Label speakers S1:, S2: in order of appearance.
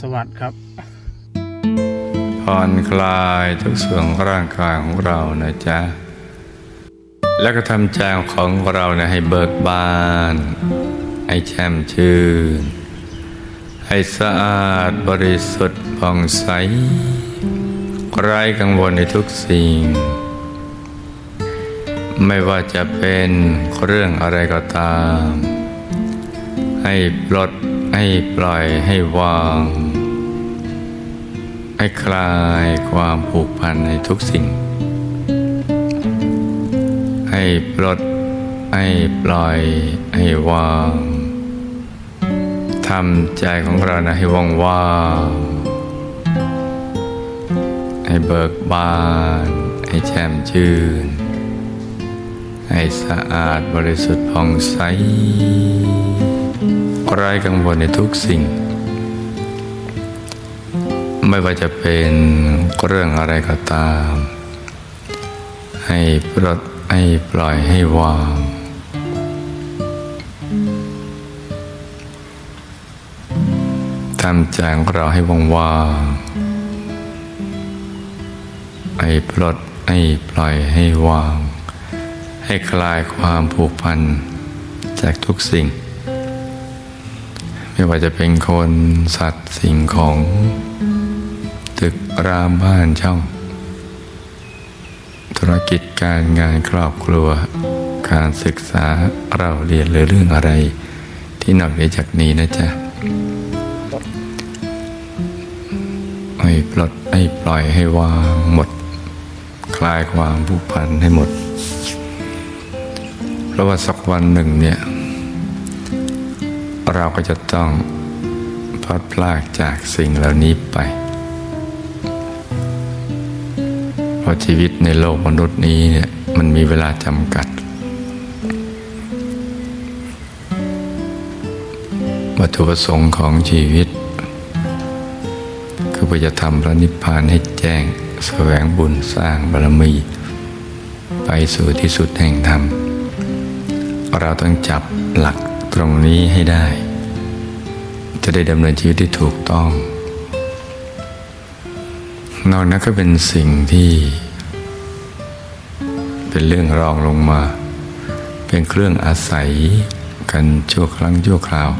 S1: สวัสดีครับผ่อนคลายทุกส่วนของร่างกายของเรานะจ๊ะ แล้วก็ทำใจของเราเนี่ยให้เบิกบาน ให้แช่มชื่น ให้สะอาดบริสุทธิ์ผ่องใส ไร้กังวลในทุกสิ่ง ไม่ว่าจะเป็นเรื่องอะไรก็ตาม ให้ปลด ให้ปล่อยให้วาง ให้คลายความผูกพันในทุกสิ่ง ให้ปลด ให้ปล่อย ให้วางทำใจของเรานะให้ว่างว่างให้เบิกบาน ให้แช่มชื่น ให้สะอาดบริสุทธิ์ผ่องใส ไร้กังวลในทุกสิ่ง ไม่ว่าจะเป็นเรื่องอะไรก็ตาม ให้ปลดให้ปล่อยให้วาง ทำใจของเราให้ว่างๆให้ปลดให้ปล่อยให้วาง ให้คลายความผูกพันจากทุกสิ่ง ไม่ว่าจะเป็นคนสัตว์สิ่งของ ตึกรามบ้านช่อง ธุรกิจการงานครอบครัว การศึกษาเราเรียนหรือเรื่องอะไร ที่นอกเหนือจากนี้นะจ๊ะให้ปลดให้ปล่อยให้วางหมด คลายความผูกพันให้หมดเพราะว่าสักวันหนึ่งเนี่ย เราก็จะต้องพลัดพรากจากสิ่งเหล่านี้ไป เพราะชีวิตในโลกมนุษย์นี้เนี่ยมันมีเวลาจำกัดวัตถุประสงค์ของชีวิต คือเพื่อจะทำพระนิพพานให้แจ้งแสวงบุญสร้างบารมี ไปสู่ที่สุดแห่งธรรม เราต้องจับหลัก ตรงนี้ให้ได้ จะได้ดำเนินชีวิตที่ถูกต้อง นอกนั้นก็เป็นสิ่งที่ เป็นเรื่องรองลงมา เป็นเครื่องอาศัยกันชั่วครั้งชั่วคราว